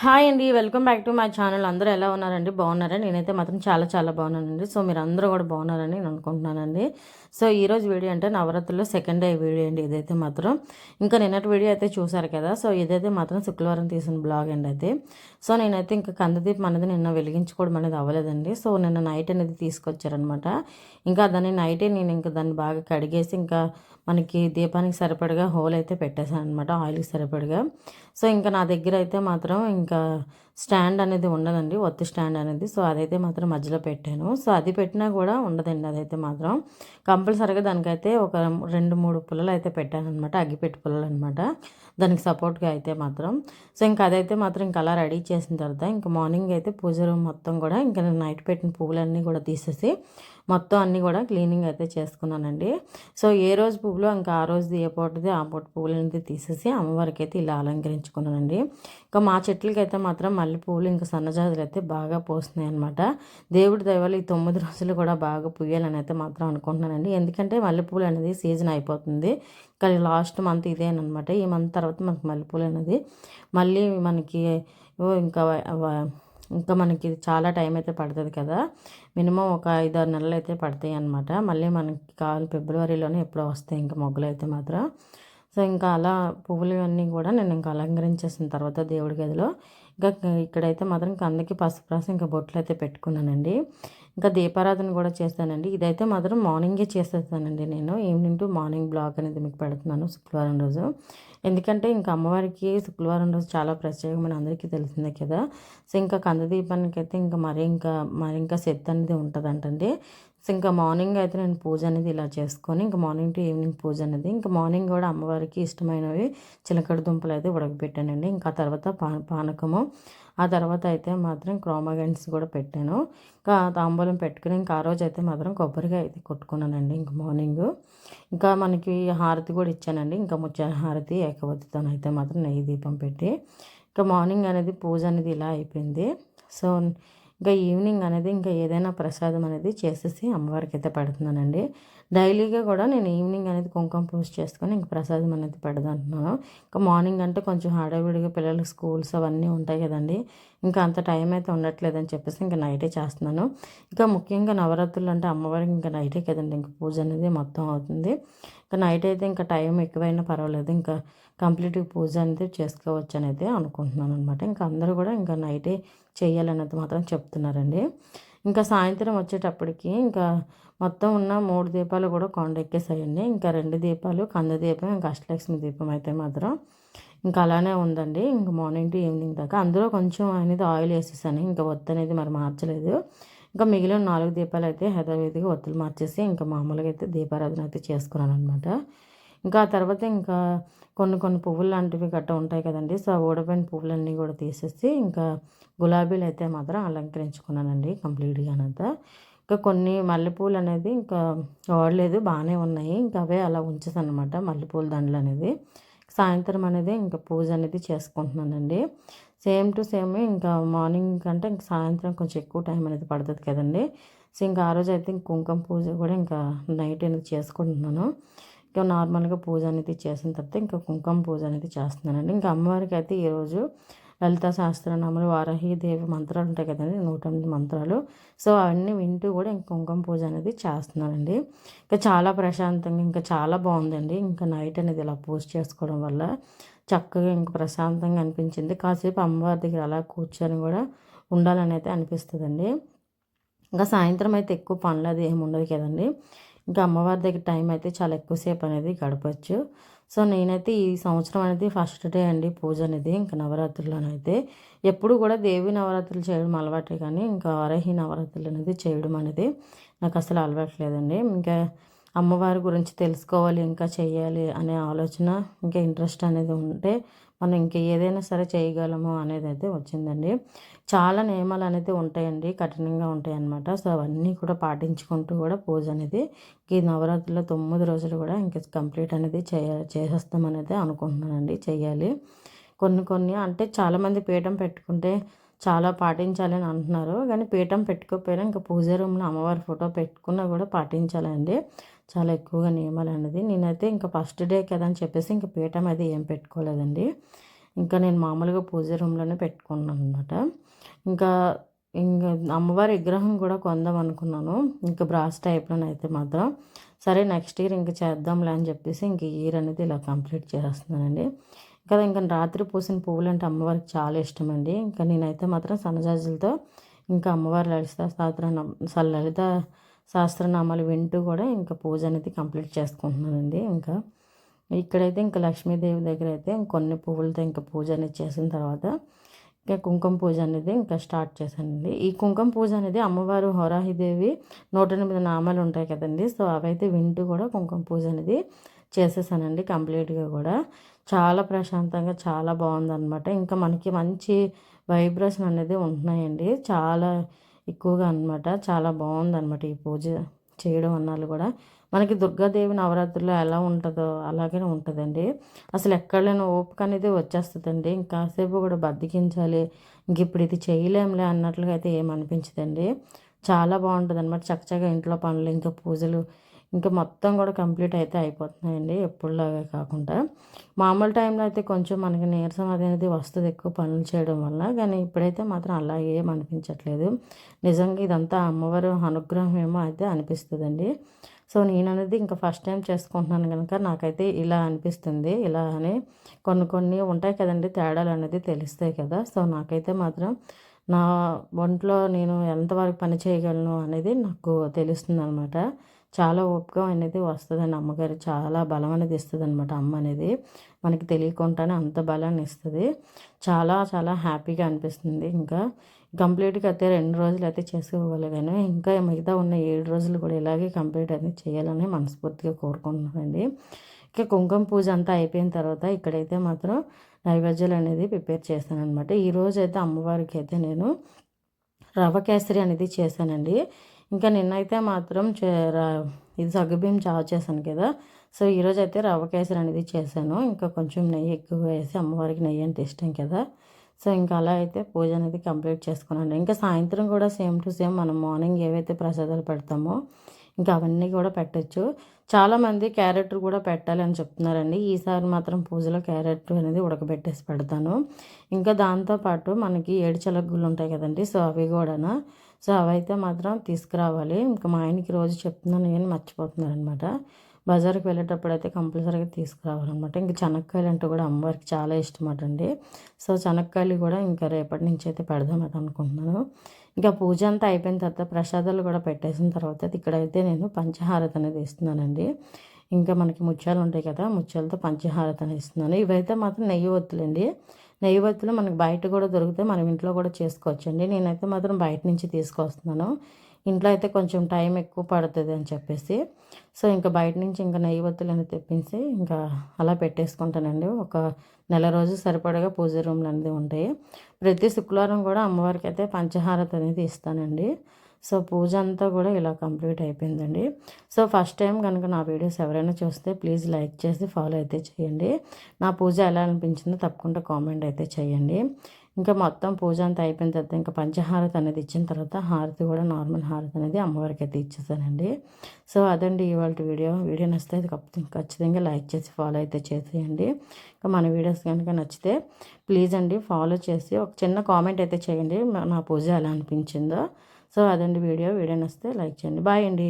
Hi అండి welcome back to my channel. అందరూ ఎలా ఉన్నారండి? బాగున్నారా? నేనైతే మాత్రం చాలా చాలా బాగున్నానండి. సో మీరు అందరూ కూడా బాగున్నారని నేను అనుకుంటున్నానండి. సో ఈరోజు వీడియో అంటే నవరాత్రిలో సెకండ్ డే వీడియో అండి ఇదైతే మాత్రం. ఇంకా నిన్నటి వీడియో అయితే చూసారు కదా. సో ఇదైతే మాత్రం శుక్రవారం తీసిన బ్లాగ్ అండి అయితే సో నేనైతే ఇంకా కందదీపం అనేది నిన్న వెలిగించుకోవడం అనేది అవ్వలేదండి. సో నిన్న నైట్ అనేది తీసుకొచ్చారనమాట ఇంకా దాన్ని నైటే నేను ఇంకా దాన్ని బాగా కడిగేసి ఇంకా మనకి దీపానికి సరిపడగా హోల్ అయితే పెట్టేశాను అనమాట ఆయిల్కి సరిపడగా. సో ఇంకా నా దగ్గర అయితే మాత్రం ఇంకా స్టాండ్ అనేది ఉండదండి ఒత్తి స్టాండ్ అనేది. సో అదైతే మాత్రం మధ్యలో పెట్టాను. సో అది పెట్టినా కూడా ఉండదండి అదైతే మాత్రం. కంపల్సరీగా దానికైతే ఒక రెండు మూడు పుల్లలు అయితే పెట్టాను అనమాట అగ్గిపెట్టి పుల్లలు అనమాట దానికి సపోర్ట్గా అయితే మాత్రం. సో ఇంకా అదైతే మాత్రం ఇంకా అలా రెడీ చేసిన తర్వాత ఇంకా మార్నింగ్ అయితే పూజ రూమ్ మొత్తం కూడా ఇంకా నేను నైట్ పెట్టిన పువ్వులన్నీ కూడా తీసేసి మొత్తం అన్నీ కూడా క్లీనింగ్ అయితే చేసుకున్నానండి. సో ఏ రోజు పువ్వులు ఇంకా ఆ రోజు ఏ పూటది ఆ పూట అనేది తీసేసి అమ్మవారికి అయితే ఇలా అలంకరించుకున్నానండి. ఇంకా మా చెట్లకి అయితే మాత్రం మల్లెపూలు ఇంకా సన్నజాజులు అయితే బాగా పోస్తున్నాయి అనమాట దేవుడి దయవల్ల ఈ తొమ్మిది రోజులు కూడా బాగా పుయ్యాలని అయితే మాత్రం అనుకుంటున్నానండి. ఎందుకంటే మల్లెపూలు అనేది సీజన్ అయిపోతుంది. కానీ లాస్ట్ మంత్ ఇదేనమాట ఈ మంత్ తర్వాత మనకి మల్లెపూలు అనేది మళ్ళీ మనకి ఇంకా ఇంకా మనకి చాలా టైం అయితే పడుతుంది కదా. మినిమం ఒక ఐదు ఆరు నెలలు అయితే పడతాయి అనమాట మళ్ళీ మనకి కావాలి ఫిబ్రవరిలోనే ఎప్పుడో వస్తాయి ఇంకా మొగ్గులు అయితే మాత్రం. సో ఇంకా అలా పువ్వులు అన్నీ కూడా నేను ఇంకా అలంకరించేసిన తర్వాత దేవుడి గదిలో ఇంకా ఇక్కడైతే మాత్రం కందకి పసుపు రాసి ఇంకా బొట్లు అయితే పెట్టుకున్నానండి. ఇంకా దీపారాధన కూడా చేస్తానండి. ఇదైతే మాత్రం మార్నింగే చేసేస్తానండి నేను. ఈవినింగ్ టు మార్నింగ్ బ్లాగ్ అనేది మీకు పెడుతున్నాను శుక్రవారం రోజు. ఎందుకంటే ఇంకా అమ్మవారికి శుక్రవారం రోజు చాలా ప్రత్యేకమైన అందరికీ తెలిసిందే కదా. సో ఇంకా కందదీపానికి అయితే ఇంకా మరి ఇంకా మరి ఇంకా శక్తి అనేది ఉంటుందంటండి. సో ఇంకా మార్నింగ్ అయితే నేను పూజ అనేది ఇలా చేసుకొని ఇంకా మార్నింగ్ టు ఈవినింగ్ పూజ అనేది ఇంకా మార్నింగ్ కూడా అమ్మవారికి ఇష్టమైనవి చిలకడ దుంపలు అయితే ఉడకబెట్టానండి. ఇంకా తర్వాత పా పానకము. ఆ తర్వాత అయితే మాత్రం క్రోమాగన్స్ కూడా పెట్టాను. ఇంకా తాంబూలం పెట్టుకుని ఇంకా ఆ రోజు అయితే మాత్రం కొబ్బరిగా అయితే కొట్టుకున్నానండి ఇంకా మార్నింగ్. ఇంకా మనకి హారతి కూడా ఇచ్చానండి. ఇంకా ముచ్చ హారతి ఏకవతితో అయితే మాత్రం నెయ్యి దీపం పెట్టి. ఇంకా మార్నింగ్ అనేది పూజ అనేది ఇలా అయిపోయింది. సో ఇంకా ఈవినింగ్ అనేది ఇంకా ఏదైనా ప్రసాదం అనేది చేసేసి అమ్మవారికి అయితే పెడుతున్నానండి. డైలీగా కూడా నేను ఈవినింగ్ అనేది కుంకుమ పూజ చేసుకొని ఇంక ప్రసాదం అనేది పెడదంటున్నాను. ఇంకా మార్నింగ్ అంటే కొంచెం హడావిడిగా పిల్లలకి స్కూల్స్ అవన్నీ ఉంటాయి కదండి. ఇంకా అంత టైం అయితే ఉండట్లేదని చెప్పేసి ఇంకా నైటే చేస్తున్నాను. ఇంకా ముఖ్యంగా నవరాత్రులు అంటే అమ్మవారికి ఇంకా నైటే కదండి ఇంకా పూజ అనేది మొత్తం అవుతుంది. ఇంకా నైట్ అయితే ఇంకా టైం ఎక్కువైనా పర్వాలేదు. ఇంకా కంప్లీట్గా పూజ అనేది చేసుకోవచ్చు అనేది అనుకుంటున్నాను అనమాట ఇంకా అందరూ కూడా ఇంకా నైటే చేయాలన్నది మాత్రం చెప్తున్నారండి. ఇంకా సాయంత్రం వచ్చేటప్పటికి ఇంకా మొత్తం ఉన్న మూడు దీపాలు కూడా కొండ ఎక్కేసాయండి ఇంకా రెండు దీపాలు కంద దీపం ఇంకా అష్టలక్ష్మి దీపం అయితే మాత్రం ఇంకా అలానే ఉందండి. ఇంకా మార్నింగ్ టు ఈవినింగ్ దాకా అందులో కొంచెం అనేది ఆయిల్ వేసేసాను. ఇంకా వద్దు అనేది మరి మార్చలేదు. ఇంకా మిగిలిన నాలుగు దీపాలు అయితే యథావిధిగా ఒత్తులు మార్చేసి ఇంకా మామూలుగా అయితే దీపారాధన అయితే చేసుకున్నాను అనమాట ఇంకా ఆ తర్వాత ఇంకా కొన్ని కొన్ని పువ్వులు లాంటివి గట్ట ఉంటాయి కదండి. సో ఆ ఓడిపోయిన పువ్వులన్నీ కూడా తీసేసి ఇంకా గులాబీలు అయితే మాత్రం అలంకరించుకున్నానండి కంప్లీట్గా అంతా ఇంకా కొన్ని మల్లెపూలు అనేది ఇంకా వాడలేదు బాగానే ఉన్నాయి. ఇంకా అవే అలా ఉంచేసాను అనమాట మల్లెపూల దండలు అనేది. సాయంత్రం అనేది ఇంకా పూజ అనేది చేసుకుంటున్నానండి. సేమ్ టు సేమ్ ఇంకా మార్నింగ్ కంటే ఇంకా సాయంత్రం కొంచెం ఎక్కువ టైం అనేది పడుతుంది కదండి. సో ఇంకా ఆ రోజు అయితే కుంకుమ పూజ కూడా ఇంకా నైట్ అనేది చేసుకుంటున్నాను. ఇంకా నార్మల్గా పూజ అనేది చేసిన తర్వాత ఇంకా కుంకుమ పూజ అనేది చేస్తున్నానండి. ఇంకా అమ్మవారికి అయితే ఈరోజు లలిత సహస్రనామాలు వారాహి దేవి మంత్రాలు ఉంటాయి కదండి నూట ఎనిమిది మంత్రాలు. సో అవన్నీ వింటూ కూడా ఇంకా కుంకుమ పూజ అనేది చేస్తున్నానండి. ఇంకా చాలా ప్రశాంతంగా ఇంకా చాలా బాగుందండి. ఇంకా నైట్ అనేది ఇలా పూజ చేసుకోవడం వల్ల చక్కగా ఇంకా ప్రశాంతంగా అనిపించింది. కాసేపు అమ్మవారి దగ్గర అలా కూర్చొని కూడా ఉండాలని అయితే అనిపిస్తుందండి. ఇంకా సాయంత్రం అయితే ఎక్కువ పనులు అది ఏమి ఉండదు కదండి. ఇంకా అమ్మవారి దగ్గర టైం అయితే చాలా ఎక్కువసేపు అనేది గడపచ్చు. సో నేనైతే ఈ సంవత్సరం అనేది ఫస్ట్ డే అండి పూజ అనేది ఇంకా నవరాత్రుల్లోనైతే ఎప్పుడు కూడా దేవి నవరాత్రులు చేయడం అలవాటే కానీ ఇంకా వారహి నవరాత్రులు అనేది చేయడం అనేది నాకు అసలు అలవాట్లేదండి ఇంకా అమ్మవారి గురించి తెలుసుకోవాలి ఇంకా చేయాలి అనే ఆలోచన ఇంకా ఇంట్రెస్ట్ అనేది ఉంటే మనం ఇంకా ఏదైనా సరే చేయగలము అనేది అయితే వచ్చిందండి. చాలా నియమాలు అనేది ఉంటాయండి కఠినంగా ఉంటాయి అన్నమాట సో అవన్నీ కూడా పాటించుకుంటూ కూడా పూజ అనేది ఈ నవరాత్రిలో తొమ్మిది రోజులు కూడా ఇంకా కంప్లీట్ అనేది చేయ చేసేస్తామనేది అనుకుంటున్నానండి. చేయాలి కొన్ని కొన్ని అంటే చాలామంది పీఠం పెట్టుకుంటే చాలా పాటించాలని అంటున్నారు. కానీ పీఠం పెట్టుకోకపోయినా ఇంకా పూజ రూమ్లో అమ్మవారి ఫోటో పెట్టుకున్నా కూడా పాటించాలండి. చాలా ఎక్కువగా నియమాలు అనేది నేనైతే ఇంకా ఫస్ట్ డే కదా అని చెప్పేసి ఇంకా పీఠం అది ఏం పెట్టుకోలేదండి. ఇంకా నేను మామూలుగా పూజ రూమ్లోనే పెట్టుకున్నాను అనమాట ఇంకా ఇంకా అమ్మవారి విగ్రహం కూడా కొందాం అనుకున్నాను. ఇంకా బ్రాస్ టైప్లోనైతే మాత్రం. సరే నెక్స్ట్ ఇయర్ ఇంకా చేద్దాంలే అని చెప్పేసి ఇంక ఇయర్ అనేది ఇలా కంప్లీట్ చేస్తున్నానండి ఇంకా ఇంకా రాత్రి పూసిన పువ్వులు అంటే అమ్మవారికి చాలా ఇష్టం అండి ఇంకా నేనైతే మాత్రం సన్నజాజులతో ఇంకా అమ్మవారి లలిత సహస్రనామ లలిత శాస్త్రనామాలు వింటూ కూడా ఇంకా పూజ అనేది కంప్లీట్ చేసుకుంటున్నానండి. ఇంకా ఇక్కడైతే ఇంకా లక్ష్మీదేవి దగ్గర అయితే కొన్ని పువ్వులతో ఇంకా పూజ అనేది చేసిన తర్వాత ఇంకా కుంకుమ పూజ అనేది ఇంకా స్టార్ట్ చేశానండి. ఈ కుంకుమ పూజ అనేది అమ్మవారు హోరాహిదేవి నూట ఎనిమిది నామాలు ఉంటాయి కదండి. సో అవైతే వింటూ కూడా కుంకుమ పూజ అనేది చేసేసానండి కంప్లీట్గా కూడా. చాలా ప్రశాంతంగా చాలా బాగుందన్నమాట. ఇంకా మనకి మంచి వైబ్రేషన్ అనేది ఉంటున్నాయండి. చాలా ఎక్కువగా అనమాట చాలా బాగుందన్నమాట ఈ పూజ చేయడం అన్నాళ్ళు కూడా. మనకి దుర్గాదేవి నవరాత్రిలో ఎలా ఉంటుందో అలాగే ఉంటుందండి. అసలు ఎక్కడ లేని ఓపిక అనేది వచ్చేస్తుందండి. ఇంకాసేపు కూడా బద్దకించాలి. ఇంక ఇప్పుడు ఇది చేయలేంలే అన్నట్లుగా అయితే ఏమనిపించదండి. చాలా బాగుంటుంది అనమాట చక్కచక్క ఇంట్లో పనులు ఇంకా పూజలు ఇంకా మొత్తం కూడా కంప్లీట్ అయితే అయిపోతున్నాయండి ఎప్పుడులాగా కాకుండా. మామూలు టైంలో అయితే కొంచెం మనకి నీరసం అనేది వస్తుంది ఎక్కువ పనులు చేయడం వల్ల కానీ ఇప్పుడైతే మాత్రం అలా ఏం అనిపించట్లేదు. నిజంగా ఇదంతా అమ్మవారు అనుగ్రహం ఏమో అయితే అనిపిస్తుందండి. సో నేను అనేది ఇంకా ఫస్ట్ టైం చేసుకుంటున్నాను కనుక నాకైతే ఇలా అనిపిస్తుంది ఇలా అని కొన్ని కొన్ని ఉంటాయి కదండి తేడాలు అనేది తెలుస్తాయి కదా. సో నాకైతే మాత్రం నా ఒంట్లో నేను ఎంతవరకు పని చేయగలను అనేది నాకు తెలుస్తుంది అనమాట చాలా ఓపిక అనేది వస్తుందండి. అమ్మగారు చాలా బలం అనేది ఇస్తుంది అనమాట అమ్మ అనేది. మనకి తెలియకుండానే అంత బలాన్ని ఇస్తుంది. చాలా చాలా హ్యాపీగా అనిపిస్తుంది. ఇంకా కంప్లీట్గా అయితే రెండు రోజులు అయితే చేసుకోగలిగాను. ఇంకా మిగతా ఉన్న ఏడు రోజులు కూడా ఇలాగే కంప్లీట్ అనేది చేయాలని మనస్ఫూర్తిగా కోరుకుంటున్నానండి. ఇంకా కుంకుమ పూజ అంతా అయిపోయిన తర్వాత ఇక్కడైతే మాత్రం నైవేద్యాలు అనేది ప్రిపేర్ చేశాను అనమాట ఈరోజు అయితే అమ్మవారికి అయితే నేను రవ కేసరి అనేది చేశానండి. ఇంకా నిన్నైతే మాత్రం ఇది సగ్గుబియ్యం చావ చేశాను కదా. సో ఈరోజు అయితే రవ్వ కేసరి అనేది చేశాను. ఇంకా కొంచెం నెయ్యి ఎక్కువ వేసి అమ్మవారికి నెయ్యి అంటే ఇష్టం కదా. సో ఇంకా అలా అయితే పూజ అనేది కంప్లీట్ చేసుకున్నాను. ఇంకా సాయంత్రం కూడా సేమ్ టు సేమ్ మనం మార్నింగ్ ఏవైతే ప్రసాదాలు పెడతామో ఇంకా అవన్నీ కూడా పెట్టచ్చు. చాలామంది క్యారెట్ కూడా పెట్టాలి అని చెప్తున్నారండి. ఈసారి మాత్రం పూజలో క్యారెట్ అనేది ఉడకబెట్టేసి పెడతాను. ఇంకా దాంతోపాటు మనకి ఏడు చలగ్గులు ఉంటాయి కదండి సో అవి కూడా సో అవైతే మాత్రం తీసుకురావాలి. ఇంకా మా ఆయనకి రోజు చెప్తున్నాను కానీ మర్చిపోతున్నాను అనమాట బజార్కి వెళ్ళేటప్పుడు అయితే కంపల్సరీగా తీసుకురావాలన్నమాట. ఇంకా చెనక్కాయలు అంటే కూడా అమ్మవారికి చాలా ఇష్టం అండి సో చెనక్కాయలు కూడా ఇంకా రేపటి నుంచి అయితే పెడదామని అనుకుంటున్నాను. ఇంకా పూజ అంతా అయిపోయిన తర్వాత ప్రసాదాలు కూడా పెట్టేసిన తర్వాత ఇక్కడైతే నేను పంచహారత అనేది ఇస్తున్నానండి. ఇంకా మనకి ముత్యాలు ఉంటాయి కదా ముత్యాలతో పంచహారత అనేది ఇస్తున్నాను. ఇవైతే మాత్రం నెయ్యి ఒత్తులండి. నెయ్యి మనకు మనకి బయట కూడా దొరికితే మనం ఇంట్లో కూడా చేసుకోవచ్చండి. నేనైతే మాత్రం బయట నుంచి తీసుకొస్తున్నాను. ఇంట్లో అయితే కొంచెం టైం ఎక్కువ పడుతుంది అని చెప్పేసి. సో ఇంకా బయట నుంచి ఇంకా నెయ్యి ఒత్తులు తెప్పించి ఇంకా అలా పెట్టేసుకుంటానండి. ఒక నెల రోజు సరిపడగా పూజ రూమ్లు అనేది ఉంటాయి. ప్రతి శుక్రవారం కూడా అమ్మవారికి అయితే పంచహారత అనేది ఇస్తానండి. సో పూజ అంతా కూడా ఇలా కంప్లీట్ అయిపోయిందండి. సో ఫస్ట్ టైం కనుక నా వీడియోస్ ఎవరైనా చూస్తే ప్లీజ్ లైక్ చేసి ఫాలో అయితే చేయండి. నా పూజ ఎలా అనిపించిందో తప్పకుండా కామెంట్ అయితే చేయండి. ఇంకా మొత్తం పూజ అంతా అయిపోయిన తర్వాత ఇంకా పంచహారతి అనేది ఇచ్చిన తర్వాత హారతి కూడా నార్మల్ హారతి అనేది అమ్మవారికి అయితే ఇచ్చేసానండి. సో అదండి ఇవాళ వీడియో. వీడియో నచ్చితే ఖచ్చితంగా లైక్ చేసి ఫాలో అయితే చేసేయండి. ఇంకా మన వీడియోస్ కనుక నచ్చితే ప్లీజ్ అండి ఫాలో చేసి ఒక చిన్న కామెంట్ అయితే చేయండి. నా పూజ ఎలా అనిపించిందో. సో అదండి వీడియో. వీడియో నచ్చితే లైక్ చేయండి. బాయ్ అండి.